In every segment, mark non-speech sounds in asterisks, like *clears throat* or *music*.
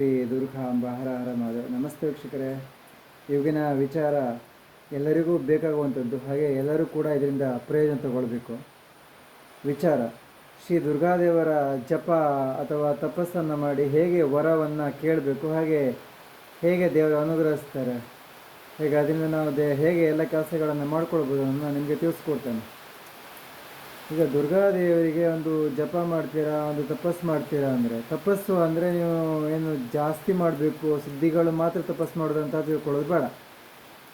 ಶ್ರೀ ದುರ್ಗಾಂಬ, ಹರ ಹರ ಮಾಧವ. ನಮಸ್ತೆ ವೀಕ್ಷಕರೇ. ಇವಾಗಿನ ವಿಚಾರ ಎಲ್ಲರಿಗೂ ಬೇಕಾಗುವಂಥದ್ದು, ಹಾಗೆ ಎಲ್ಲರೂ ಕೂಡ ಇದರಿಂದ ಪ್ರಯೋಜನ ತಗೊಳ್ಬೇಕು. ವಿಚಾರ, ಶ್ರೀ ದುರ್ಗಾದೇವರ ಜಪ ಅಥವಾ ತಪಸ್ಸನ್ನು ಮಾಡಿ ಹೇಗೆ ವರವನ್ನು ಕೇಳಬೇಕು, ಹಾಗೆ ಹೇಗೆ ದೇವರು ಅನುಗ್ರಹಿಸ್ತಾರೆ, ಹೇಗೆ ಅದರಿಂದ ನಾವು ದೇ ಹೇಗೆ ಎಲ್ಲ ಕೆಲಸಗಳನ್ನು ಮಾಡ್ಕೊಳ್ಬೋದು ಅನ್ನೋ ನಾನು ನಿಮಗೆ ತಿಳಿಸ್ಕೊಡ್ತೇನೆ. ಈಗ ದುರ್ಗಾದೇವರಿಗೆ ಒಂದು ಜಪ ಮಾಡ್ತೀರಾ, ಒಂದು ತಪಸ್ಸು ಮಾಡ್ತೀರಾ ಅಂದರೆ? ತಪಸ್ಸು ಅಂದರೆ ನೀವು ಏನು ಜಾಸ್ತಿ ಮಾಡಬೇಕು, ಸಿದ್ಧಿಗಳು ಮಾತ್ರ ತಪಸ್ಸು ಮಾಡೋದು ಅಂತ ತಿಳ್ಕೊಳ್ಳೋದು ಬೇಡ.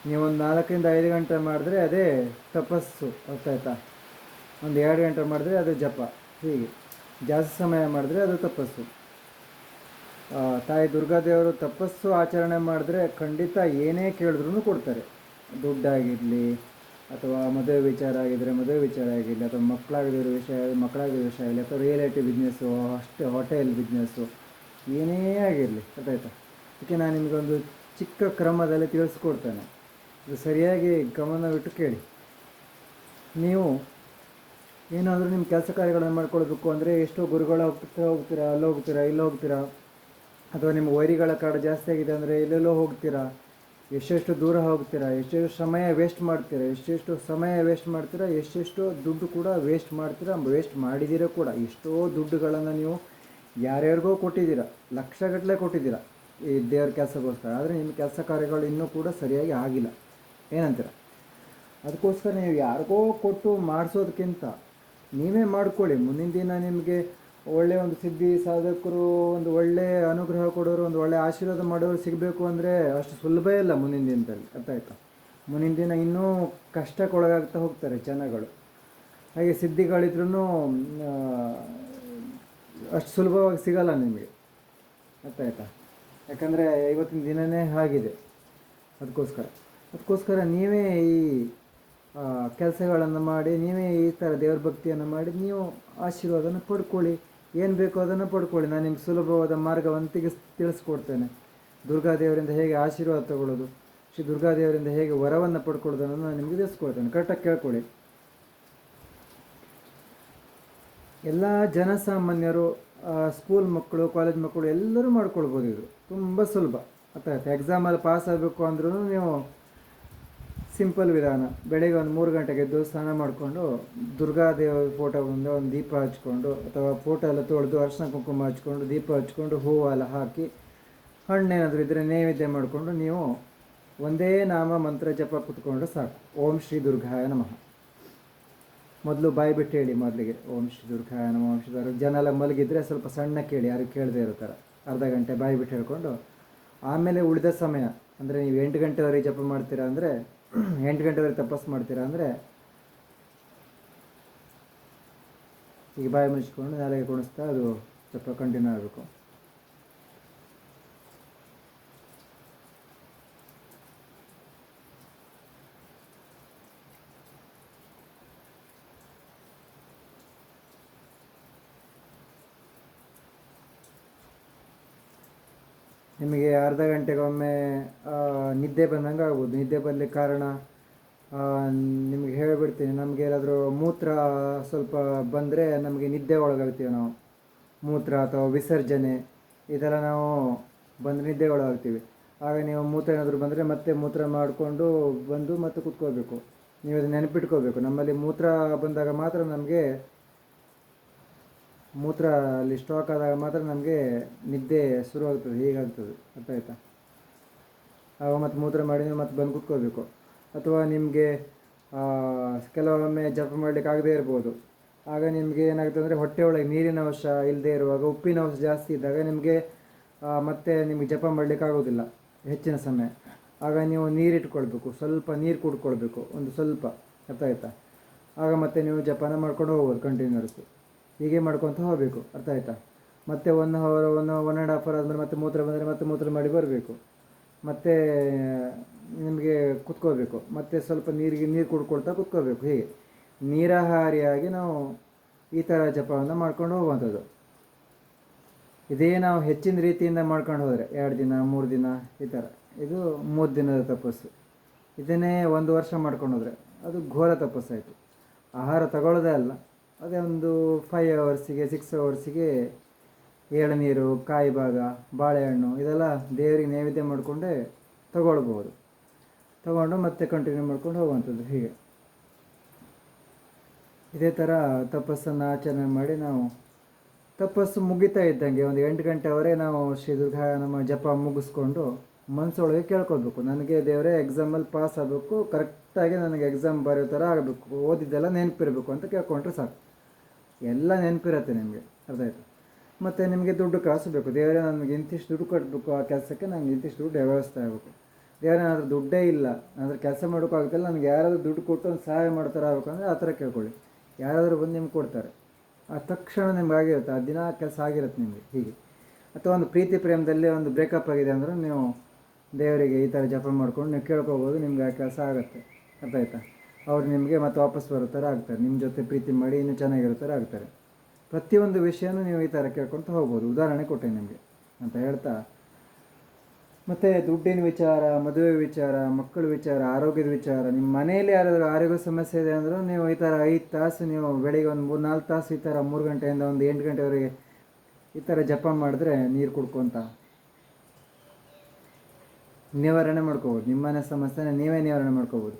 ನೀವು ಒಂದು ನಾಲ್ಕರಿಂದ ಐದು ಗಂಟೆ ಮಾಡಿದ್ರೆ ಅದೇ ತಪಸ್ಸು, ಅರ್ಥಾಯ್ತಾ? ಒಂದು ಎರಡು ಗಂಟೆ ಮಾಡಿದ್ರೆ ಅದು ಜಪ, ಹೀಗೆ. ಜಾಸ್ತಿ ಸಮಯ ಮಾಡಿದ್ರೆ ಅದು ತಪಸ್ಸು. ತಾಯಿ ದುರ್ಗಾದೇವರು ತಪಸ್ಸು ಆಚರಣೆ ಮಾಡಿದ್ರೆ ಖಂಡಿತ ಏನೇ ಕೇಳಿದ್ರು ಕೊಡ್ತಾರೆ. ದುಡ್ಡಾಗಿರಲಿ ಅಥವಾ ಮದುವೆ ವಿಚಾರ ಆಗಿದ್ದರೆ ಮದುವೆ ವಿಚಾರ ಆಗಿರಲಿ, ಅಥವಾ ಮಕ್ಕಳಾಗಿರೋ ವಿಷಯ ಮಕ್ಕಳಾಗಿರೋ ವಿಷಯ ಆಗಲಿ ಅಥವಾ ರಿಯಲ್ ಬಿಸ್ನೆಸ್ಸು ಅಷ್ಟೇ ಹೋಟೆಲ್ ಬಿಸ್ನೆಸ್ಸು ಏನೇ ಆಗಿರಲಿ, ಗೊತ್ತಾಯ್ತಾ? ಅದಕ್ಕೆ ನಾನು ನಿಮಗೊಂದು ಚಿಕ್ಕ ಕ್ರಮದಲ್ಲಿ ತಿಳಿಸ್ಕೊಡ್ತೇನೆ. ಇದು ಸರಿಯಾಗಿ ಗಮನವಿಟ್ಟು ಕೇಳಿ. ನೀವು ಏನಾದರೂ ನಿಮ್ಮ ಕೆಲಸ ಕಾರ್ಯಗಳನ್ನು ಮಾಡ್ಕೊಳ್ಬೇಕು ಅಂದರೆ ಎಷ್ಟೋ ಗುರುಗಳ ಹೋಗ್ತಾ ಹೋಗ್ತೀರಾ ಅಲ್ಲಿ ಹೋಗ್ತೀರಾ ಇಲ್ಲಿ ಹೋಗ್ತೀರಾ ಅಥವಾ ನಿಮ್ಮ ವೈರಿಗಳ ಕಾಡು ಜಾಸ್ತಿ ಆಗಿದೆ ಅಂದರೆ ಎಲ್ಲೆಲ್ಲೋ ಹೋಗ್ತೀರಾ? ಎಷ್ಟೆಷ್ಟು ದೂರ ಹೋಗ್ತೀರಾ, ಎಷ್ಟೆಷ್ಟು ಸಮಯ ವೇಸ್ಟ್ ಮಾಡ್ತೀರಾ, ಎಷ್ಟೆಷ್ಟು ಸಮಯ ವೇಸ್ಟ್ ಮಾಡ್ತೀರಾ, ಎಷ್ಟೆಷ್ಟು ದುಡ್ಡು ಕೂಡ ವೇಸ್ಟ್ ಮಾಡ್ತೀರಾ ವೇಸ್ಟ್ ಮಾಡಿದ್ದೀರಾ ಕೂಡ. ಎಷ್ಟೋ ದುಡ್ಡುಗಳನ್ನು ನೀವು ಯಾರ್ಯಾರಿಗೋ ಕೊಟ್ಟಿದ್ದೀರಾ, ಲಕ್ಷಗಟ್ಟಲೆ ಕೊಟ್ಟಿದ್ದೀರಾ ಈ ದೇವ್ರ ಕೆಲಸಕ್ಕೋಸ್ಕರ. ಆದರೆ ನಿಮ್ಮ ಕೆಲಸ ಕಾರ್ಯಗಳು ಇನ್ನೂ ಕೂಡ ಸರಿಯಾಗಿ ಆಗಿಲ್ಲ. ಏನಂತೀರ? ಅದಕ್ಕೋಸ್ಕರ ನೀವು ಯಾರಿಗೋ ಕೊಟ್ಟು ಮಾಡಿಸೋದಕ್ಕಿಂತ ನೀವೇ ಮಾಡ್ಕೊಳ್ಳಿ. ಮುಂದಿನ ದಿನ ನಿಮಗೆ ಒಳ್ಳೆಯ ಒಂದು ಸಿದ್ಧಿ ಸಾಧಕರು, ಒಂದು ಒಳ್ಳೆಯ ಅನುಗ್ರಹ ಕೊಡೋರು, ಒಂದು ಒಳ್ಳೆಯ ಆಶೀರ್ವಾದ ಮಾಡೋರು ಸಿಗಬೇಕು ಅಂದರೆ ಅಷ್ಟು ಸುಲಭ ಇಲ್ಲ ಮುಂದಿನ ದಿನದಲ್ಲಿ. ಅರ್ಥ ಮುಂದಿನ ದಿನ ಇನ್ನೂ ಕಷ್ಟಕ್ಕೊಳಗಾಗ್ತಾ ಹೋಗ್ತಾರೆ ಜನಗಳು. ಹಾಗೆ ಸಿದ್ಧಿಗಳಿದ್ರೂ ಅಷ್ಟು ಸುಲಭವಾಗಿ ಸಿಗಲ್ಲ ನಿಮಗೆ. ಅರ್ಥ ಯಾಕಂದರೆ ಇವತ್ತಿನ ದಿನವೇ ಆಗಿದೆ. ಅದಕ್ಕೋಸ್ಕರ. ಅದಕ್ಕೋಸ್ಕರ ನೀವೇ ಈ ಕೆಲಸಗಳನ್ನು ಮಾಡಿ, ನೀವೇ ಈ ಥರ ದೇವ್ರ ಭಕ್ತಿಯನ್ನು ಮಾಡಿ, ನೀವು ಆಶೀರ್ವಾದನ ಪಡ್ಕೊಳ್ಳಿ. ಏನು ಬೇಕೋ ಅದನ್ನು ಪಡ್ಕೊಳ್ಳಿ. ನಾನು ನಿಮ್ಗೆ ಸುಲಭವಾದ ಮಾರ್ಗವನ್ನು ತೆಗೆ ತಿಳಿಸ್ಕೊಡ್ತೇನೆ. ದುರ್ಗಾದೇವರಿಂದ ಹೇಗೆ ಆಶೀರ್ವಾದ ತಗೊಳ್ಳೋದು, ಶ್ರೀ ದುರ್ಗಾದೇವರಿಂದ ಹೇಗೆ ವರವನ್ನು ಪಡ್ಕೊಳ್ಳೋದು ಅನ್ನೋದು ನಾನು ನಿಮಗೆ ತಿಳಿಸ್ಕೊಡ್ತೇನೆ. ಕರೆಕ್ಟಾಗಿ ಕೇಳ್ಕೊಳ್ಳಿ. ಎಲ್ಲ ಜನಸಾಮಾನ್ಯರು ಸ್ಕೂಲ್ ಮಕ್ಕಳು ಕಾಲೇಜ್ ಮಕ್ಕಳು ಎಲ್ಲರೂ ಮಾಡ್ಕೊಳ್ಬೋದು ಇದು. ತುಂಬ ಸುಲಭ. ಅರ್ಥ ಆಯ್ತು ಎಕ್ಸಾಮಲ್ಲಿ ಪಾಸ್ ಆಗಬೇಕು ಅಂದ್ರೂ ನೀವು ಸಿಂಪಲ್ ವಿಧಾನ. ಬೆಳಗ್ಗೆ ಒಂದು ಮೂರು ಗಂಟೆಗೆ ಎದ್ದು ಸ್ನಾನ ಮಾಡಿಕೊಂಡು ದುರ್ಗಾದೇವ ಫೋಟೋ ಮುಂದೆ ಒಂದು ದೀಪ ಹಚ್ಕೊಂಡು ಅಥವಾ ಫೋಟೋ ಎಲ್ಲ ತೊಳೆದು ಅರ್ಶಿನ ಕುಂಕುಮ ಹಚ್ಕೊಂಡು ದೀಪ ಹಚ್ಕೊಂಡು ಹೂವು ಎಲ್ಲ ಹಾಕಿ ಹಣ್ಣೇನಾದರೂ ಇದ್ದರೆ ನೈವೇದ್ಯ ಮಾಡಿಕೊಂಡು ನೀವು ಒಂದೇ ನಾಮ ಮಂತ್ರ ಜಪ ಕುತ್ಕೊಂಡು ಸಾಕು. ಓಂ ಶ್ರೀ ದುರ್ಗಾಯ ನಮಃ. ಮೊದಲು ಬಾಯಿ ಬಿಟ್ಟು ಹೇಳಿ ಮೊದಲಿಗೆ. ಓಂ ಶ್ರೀ ದುರ್ಗಾಯ ನಮಃ. ಓಂ ಶ್ರೀ ದುರ್ಗ ಜನ ಎಲ್ಲ ಮಲಗಿದ್ರೆ ಸ್ವಲ್ಪ ಸಣ್ಣ ಕೇಳಿ, ಯಾರು ಕೇಳದೇ ಇರೋ ಥರ ಅರ್ಧ ಗಂಟೆ ಬಾಯಿ ಬಿಟ್ಟು ಹೇಳ್ಕೊಂಡು ಆಮೇಲೆ ಉಳಿದ ಸಮಯ, ಅಂದರೆ ನೀವು ಎಂಟು ಗಂಟೆವರೆಗೆ ಜಪ ಮಾಡ್ತೀರಾ ಅಂದರೆ *clears throat* ಎಂಟು ಗಂಟೆವರೆಗೆ ತಪಸ್ಸು ಮಾಡ್ತೀರಾ ಅಂದರೆ ಈಗ ಬಾಯಿ ಮುಚ್ಕೊಂಡು ನಾಲೆಗೆ ಕುಣಿಸ್ತಾ ಅದು ಸ್ವಲ್ಪ ಕಂಟಿನ್ಯೂ ಆಗಬೇಕು. ನಿಮಗೆ ಅರ್ಧ ಗಂಟೆಗೊಮ್ಮೆ ನಿದ್ದೆ ಬಂದಂಗೆ ಆಗ್ಬೋದು. ನಿದ್ದೆ ಬರಲಿಕ್ಕೆ ಕಾರಣ ನಿಮಗೆ ಹೇಳಿಬಿಡ್ತೀನಿ, ನಮಗೆ ಏನಾದರೂ ಮೂತ್ರ ಸ್ವಲ್ಪ ಬಂದರೆ ನಮಗೆ ನಿದ್ದೆ ಒಳಗಾಗ್ತೀವಿ ನಾವು. ಮೂತ್ರ ಅಥವಾ ವಿಸರ್ಜನೆ ಈ ಥರ ನಾವು ಬಂದು ನಿದ್ದೆ ಒಳಗಾಗ್ತೀವಿ. ಆಗ ನೀವು ಮೂತ್ರ ಏನಾದರೂ ಬಂದರೆ ಮತ್ತೆ ಮೂತ್ರ ಮಾಡಿಕೊಂಡು ಬಂದು ಮತ್ತೆ ಕುತ್ಕೋಬೇಕು ನೀವು ಅದನ್ನ ನೆನಪಿಟ್ಕೋಬೇಕು ನಮ್ಮಲ್ಲಿ ಮೂತ್ರ ಬಂದಾಗ ಮಾತ್ರ ನಮಗೆ ಮೂತ್ರ ಅಲ್ಲಿ ಸ್ಟಾಕ್ ಆದಾಗ ಮಾತ್ರ ನಮಗೆ ನಿದ್ದೆ ಶುರುವಾಗ್ತದೆ, ಹೀಗಾಗ್ತದೆ. ಅರ್ಥ ಆಯ್ತಾ ಆವಾಗ ಮತ್ತು ಮೂತ್ರ ಮಾಡಿ ಮತ್ತೆ ಬಂದು ಕುತ್ಕೋಬೇಕು. ಅಥವಾ ನಿಮಗೆ ಕೆಲವೊಮ್ಮೆ ಜಪ ಮಾಡಲಿಕ್ಕೆ ಆಗದೇ ಇರ್ಬೋದು. ಆಗ ನಿಮಗೆ ಏನಾಗ್ತದೆ ಅಂದರೆ ಹೊಟ್ಟೆ ಒಳಗೆ ನೀರಿನ ಅಂಶ ಇಲ್ಲದೆ ಇರುವಾಗ, ಉಪ್ಪಿನ ಅಂಶ ಜಾಸ್ತಿ ಇದ್ದಾಗ ನಿಮಗೆ ಮತ್ತೆ ನಿಮಗೆ ಜಪ ಮಾಡಲಿಕ್ಕೆ ಆಗೋದಿಲ್ಲ ಹೆಚ್ಚಿನ ಸಮಯ. ಆಗ ನೀವು ನೀರಿಟ್ಕೊಳ್ಬೇಕು ಸ್ವಲ್ಪ ನೀರು ಕುಡ್ಕೊಳ್ಬೇಕು, ಒಂದು ಸ್ವಲ್ಪ. ಅರ್ಥ ಆಯ್ತಾ ಆಗ ಮತ್ತೆ ನೀವು ಜಪಾನ ಮಾಡ್ಕೊಂಡು ಹೋಗ್ಬೋದು ಕಂಟಿನ್ಯೂಸ್ ಹೀಗೆ ಮಾಡ್ಕೊತ ಹೋಗಬೇಕು. ಅರ್ಥ ಆಯಿತಾ? ಮತ್ತೆ one hour one one and half hour ಆದಮೇಲೆ ಮತ್ತೆ ಮೂತ್ರ ಬಂದರೆ ಮತ್ತೆ ಮೂತ್ರ ಮಾಡಿ ಬರಬೇಕು. ಮತ್ತೆ ನಿಮಗೆ ಕುತ್ಕೋಬೇಕು. ಮತ್ತೆ ಸ್ವಲ್ಪ ನೀರಿಗೆ, ನೀರು ಕುಡ್ಕೊಳ್ತಾ ಕುತ್ಕೋಬೇಕು. ಹೀಗೆ. ನೀರಾಹಾರಿಯಾಗಿ ನಾವು ಈ ಥರ ಜಪವನ್ನು ಮಾಡ್ಕೊಂಡು ಹೋಗುವಂಥದ್ದು. ಇದೇ ನಾವು ಹೆಚ್ಚಿನ ರೀತಿಯಿಂದ ಮಾಡ್ಕೊಂಡು ಹೋದರೆ, ಎರಡು ದಿನ, ಮೂರು ದಿನ, ಈ ಥರ ಇದು ಮೂರು ದಿನದ ತಪಸ್ಸು. ಇದನ್ನೇ ಒಂದು ವರ್ಷ ಮಾಡ್ಕೊಂಡು ಹೋದರೆ, ಅದು ಘೋರ ತಪಸ್ಸಾಯಿತು. ಆಹಾರ ತಗೊಳ್ಳೋದೇ ಅಲ್ಲ. ಅದೇ ಒಂದು ಫೈವ್ ಅವರ್ಸಿಗೆ ಸಿಕ್ಸ್ ಅವರ್ಸಿಗೆ ಎಳನೀರು ಕಾಯಿ ಭಾಗ ಬಾಳೆಹಣ್ಣು ಇದೆಲ್ಲ ದೇವರಿಗೆ ನೈವೇದ್ಯ ಮಾಡಿಕೊಂಡೇ ತಗೊಳ್ಬೋದು. ತಗೊಂಡು ಮತ್ತೆ ಕಂಟಿನ್ಯೂ ಮಾಡ್ಕೊಂಡು ಹೋಗುವಂಥದ್ದು ಹೀಗೆ. ಇದೇ ಥರ ತಪಸ್ಸನ್ನು ಆಚರಣೆ ಮಾಡಿ ನಾವು ತಪಸ್ಸು ಮುಗಿತಾ ಇದ್ದಂಗೆ ಒಂದು ಎಂಟು ಗಂಟೆವರೆಗೆ ನಾವು ಶ್ರೀ ದುರ್ಗಾ ನಮ್ಮ ಜಪ ಮುಗಿಸ್ಕೊಂಡು ಮನಸ್ಸೊಳಗೆ ಕೇಳ್ಕೊಳ್ಬೇಕು. ನನಗೆ ದೇವರೇ ಎಕ್ಸಾಮಲ್ಲಿ ಪಾಸ್ ಆಗಬೇಕು ಕರೆಕ್ಟಾಗಿ ನನಗೆ ಎಕ್ಸಾಮ್ ಬರೆಯೋ ಥರ ಆಗಬೇಕು, ಓದಿದ್ದೆಲ್ಲ ನೆನಪಿರಬೇಕು ಅಂತ ಕೇಳ್ಕೊಂಡ್ರೆ ಸಾಕು. ಎಲ್ಲ ನೆನಪಿರುತ್ತೆ ನಿಮಗೆ, ಅರ್ಥ ಆಯಿತು? ಮತ್ತು ನಿಮಗೆ ದುಡ್ಡು ಕಾಸು ದೇವರೇ ನನಗೆ ಇಂತಿಷ್ಟು ದುಡ್ಡು ಕಟ್ಟಬೇಕು ಆ ಕೆಲಸಕ್ಕೆ ನನಗೆ ಇಂತಿಷ್ಟು ದುಡ್ಡು ವ್ಯವಸ್ಥೆ ಆಗಬೇಕು. ದೇವರೇ ದುಡ್ಡೇ ಇಲ್ಲ ಅಂದರೆ ಕೆಲಸ ಮಾಡೋಕ್ಕಾಗುತ್ತಿಲ್ಲ ನನಗೆ ಯಾರಾದರೂ ದುಡ್ಡು ಕೊಟ್ಟು ಒಂದು ಸಹಾಯ ಮಾಡ್ತಾರೆ ಅಂದರೆ ಆ ಥರ ಕೇಳ್ಕೊಳ್ಳಿ. ಯಾರಾದರೂ ಬಂದು ನಿಮ್ಗೆ ಕೊಡ್ತಾರೆ. ಆ ತಕ್ಷಣ ನಿಮ್ಗೆ ಆಗಿರುತ್ತೆ, ಆ ದಿನ ಕೆಲಸ ಆಗಿರುತ್ತೆ ನಿಮಗೆ, ಹೀಗೆ. ಅಥವಾ ಒಂದು ಪ್ರೀತಿ ಪ್ರೇಮದಲ್ಲಿ ಒಂದು ಬ್ರೇಕಪ್ ಆಗಿದೆ ಅಂದರೆ ನೀವು ದೇವರಿಗೆ ಈ ಥರ ಜಪ ಮಾಡ್ಕೊಂಡು ನೀವು ಕೇಳ್ಕೊಬೋದು ನಿಮ್ಗೆ ಆ ಕೆಲಸ ಆಗುತ್ತೆ. ಅರ್ಥ ಅವ್ರು ನಿಮಗೆ ಮತ್ತೆ ವಾಪಸ್ ಬರೋ ಥರ ಆಗ್ತಾರೆ. ನಿಮ್ಮ ಜೊತೆ ಪ್ರೀತಿ ಮಾಡಿ ಇನ್ನೂ ಚೆನ್ನಾಗಿರೋ ಥರ ಆಗ್ತಾರೆ. ಪ್ರತಿಯೊಂದು ವಿಷಯನೂ ನೀವು ಈ ಥರ ಕೇಳ್ಕೊತ ಹೋಗ್ಬೋದು. ಉದಾಹರಣೆ ಕೊಟ್ಟೆ ನಿಮಗೆ. ಅಂತ ಹೇಳ್ತಾ, ಮತ್ತು ದುಡ್ಡಿನ ವಿಚಾರ, ಮದುವೆ ವಿಚಾರ, ಮಕ್ಕಳ ವಿಚಾರ, ಆರೋಗ್ಯದ ವಿಚಾರ, ನಿಮ್ಮ ಮನೆಯಲ್ಲಿ ಯಾರಾದರೂ ಆರೋಗ್ಯ ಸಮಸ್ಯೆ ಇದೆ ಅಂದರೂ ನೀವು ಈ ಥರ ಐದು ತಾಸು ನೀವು ಬೆಳಿಗ್ಗೆ ಒಂದು ಮೂರು ನಾಲ್ಕು ತಾಸು ಈ ಥರ ಮೂರು ಗಂಟೆಯಿಂದ ಒಂದು ಎಂಟು ಗಂಟೆವರೆಗೆ ಈ ಥರ ಜಪ ಮಾಡಿದ್ರೆ ನೀರು ಕುಡ್ಕೊಂತ ನಿವಾರಣೆ ಮಾಡ್ಕೋಬೋದು. ನಿಮ್ಮನೆ ಸಮಸ್ಯೆನ ನೀವೇ ನಿವಾರಣೆ ಮಾಡ್ಕೋಬೋದು.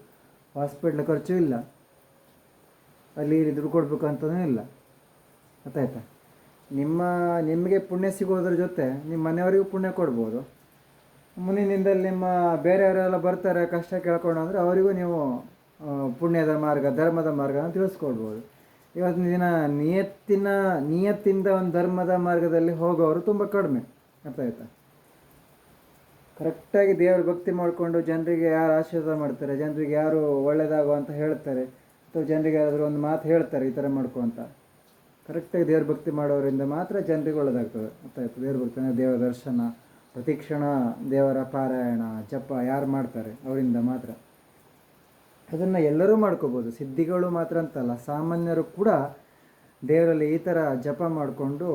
ಹಾಸ್ಪಿಟ್ಲ್ ಖರ್ಚು ಇಲ್ಲ. ಅಲ್ಲಿ ದುಡ್ಡು ಕೊಡಬೇಕು ಅಂತಲೂ ಇಲ್ಲ. ಗೊತ್ತಾಯ್ತಾ? ನಿಮ್ಮ, ನಿಮಗೆ ಪುಣ್ಯ ಸಿಗೋದ್ರ ಜೊತೆ ನಿಮ್ಮ ಮನೆಯವರಿಗೂ ಪುಣ್ಯ ಕೊಡ್ಬೋದು. ಮುಂದಿನಿಂದಲ್ಲಿ ನಿಮ್ಮ ಬೇರೆಯವರೆಲ್ಲ ಬರ್ತಾರೆ, ಕಷ್ಟ ಕೇಳ್ಕೊಂಡು ಅಂದರೆ ಅವರಿಗೂ ನೀವು ಪುಣ್ಯದ ಮಾರ್ಗ, ಧರ್ಮದ ಮಾರ್ಗನ ತಿಳಿಸ್ಕೊಡ್ಬೋದು. ಇವತ್ತಿನ ದಿನ ನಿಯತ್ತಿನ, ನಿಯತ್ತಿಂದ ಒಂದು ಧರ್ಮದ ಮಾರ್ಗದಲ್ಲಿ ಹೋಗೋರು ತುಂಬ ಕಡಿಮೆ. ಅರ್ಥ ಆಯ್ತಾ ಕರೆಕ್ಟಾಗಿ ದೇವರ ಭಕ್ತಿ ಮಾಡಿಕೊಂಡು ಜನರಿಗೆ ಯಾರು ಆಶೀರ್ವಾದ ಮಾಡ್ತಾರೆ, ಜನರಿಗೆ ಯಾರು ಒಳ್ಳೆಯದಾಗೋ ಅಂತ ಹೇಳ್ತಾರೆ, ಅಥವಾ ಜನರಿಗೆ ಯಾರಾದರೂ ಒಂದು ಮಾತು ಹೇಳ್ತಾರೆ, ಈ ಥರ ಮಾಡ್ಕೊ ಅಂತ. ಕರೆಕ್ಟಾಗಿ ದೇವ್ರ ಭಕ್ತಿ ಮಾಡೋರಿಂದ ಮಾತ್ರ ಜನರಿಗೆ ಒಳ್ಳೆಯದಾಗ್ತದೆ ಗೊತ್ತಾಯ್ತು ದೇವ್ರ ಭಕ್ತಿ ಅಂದರೆ ದೇವರ ದರ್ಶನ, ಪ್ರತಿಕ್ಷಣ ದೇವರ ಪಾರಾಯಣ, ಜಪ, ಯಾರು ಮಾಡ್ತಾರೆ ಅವರಿಂದ ಮಾತ್ರ. ಅದನ್ನು ಎಲ್ಲರೂ ಮಾಡ್ಕೋಬೋದು. ಸಿದ್ಧಿಗಳು ಮಾತ್ರ ಅಂತಲ್ಲ, ಸಾಮಾನ್ಯರು ಕೂಡ ದೇವರಲ್ಲಿ ಈ ಥರ ಜಪ ಮಾಡಿಕೊಂಡು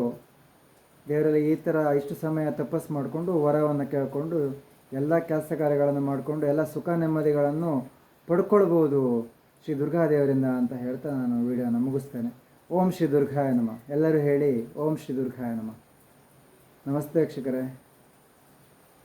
ದೇವರಲ್ಲಿ ಈ ಥರ ಇಷ್ಟು ಸಮಯ ತಪಸ್ಸು ಮಾಡಿಕೊಂಡು, ವರವನ್ನು ಕೇಳಿಕೊಂಡು, ಎಲ್ಲ ಕೆಲಸ ಕಾರ್ಯಗಳನ್ನು ಮಾಡಿಕೊಂಡು, ಎಲ್ಲ ಸುಖ ನೆಮ್ಮದಿಗಳನ್ನು ಪಡ್ಕೊಳ್ಬೋದು ಶ್ರೀ ದುರ್ಗಾದೇವರಿಂದ ಅಂತ ಹೇಳ್ತಾ ನಾನು ವಿಡಿಯೋನ ಮುಗಿಸ್ತೇನೆ. ಓಂ ಶ್ರೀ ದುರ್ಗಾಯ ನಮ. ಎಲ್ಲರೂ ಹೇಳಿ ಓಂ ಶ್ರೀ ದುರ್ಗಾಯ ನಮ. ನಮಸ್ತೆ ವೀಕ್ಷಕರೇ.